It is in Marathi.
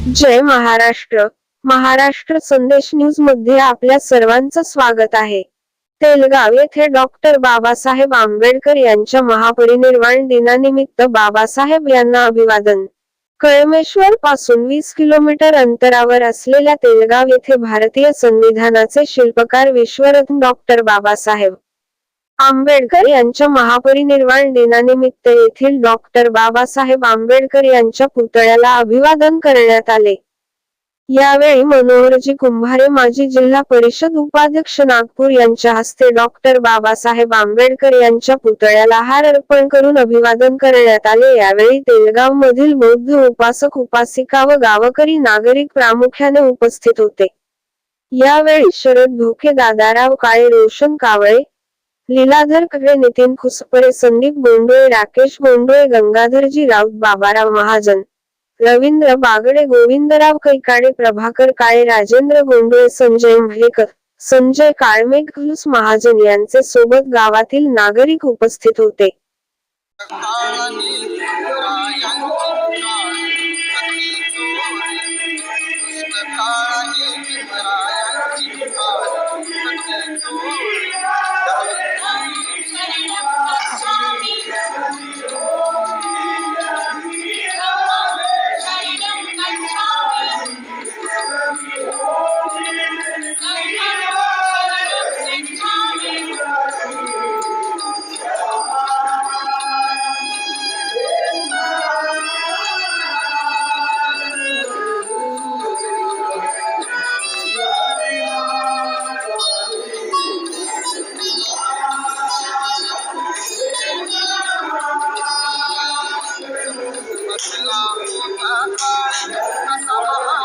जय महाराष्ट्र. महाराष्ट्र संदेश न्यूजमध्ये आपल्या सर्वांचं स्वागत आहे. तेलगाव येथे डॉक्टर बाबासाहेब आंबेडकर यांच्या महापरिनिर्वाण दिनानिमित्त बाबासाहेब यांना अभिवादन. कळमेश्वर पासून वीस किलोमीटर अंतरावर असलेल्या तेलगाव येथे भारतीय संविधानाचे शिल्पकार विश्वरत्न डॉक्टर बाबासाहेब आंबेडकर यांच्या महापरिनिर्वाण दिनानिमित्त येथील डॉक्टर बाबासाहेब आंबेडकर यांच्या पुतळ्याला अभिवादन करण्यात आले. यावेळी मनोहरजी कुंभारे माजी जिल्हा परिषद उपाध्यक्ष नागपूर यांच्या हस्ते डॉक्टर बाबासाहेब आंबेडकर यांच्या पुतळ्याला हार अर्पण करून अभिवादन करण्यात आले. यावेळी तेलगाव मधील बौद्ध उपासक उपासिका व गावकरी नागरिक प्रामुख्याने उपस्थित होते. यावेळी शरद धोके दादाराव काळे रोशन कावळे लीलाधरकडे नितीन खुसपरे संदीप गोंडोळे राकेश गोंडोळे गंगाधरजी राऊत बाबाराव महाजन रवींद्र बागडे गोविंदराव कैकाडे प्रभाकर काळे राजेंद्र गोंडोळे संजय म्हेकर संजय काळमेघ महाजन यांचे सोबत गावातील नागरिक उपस्थित होते I'm not you.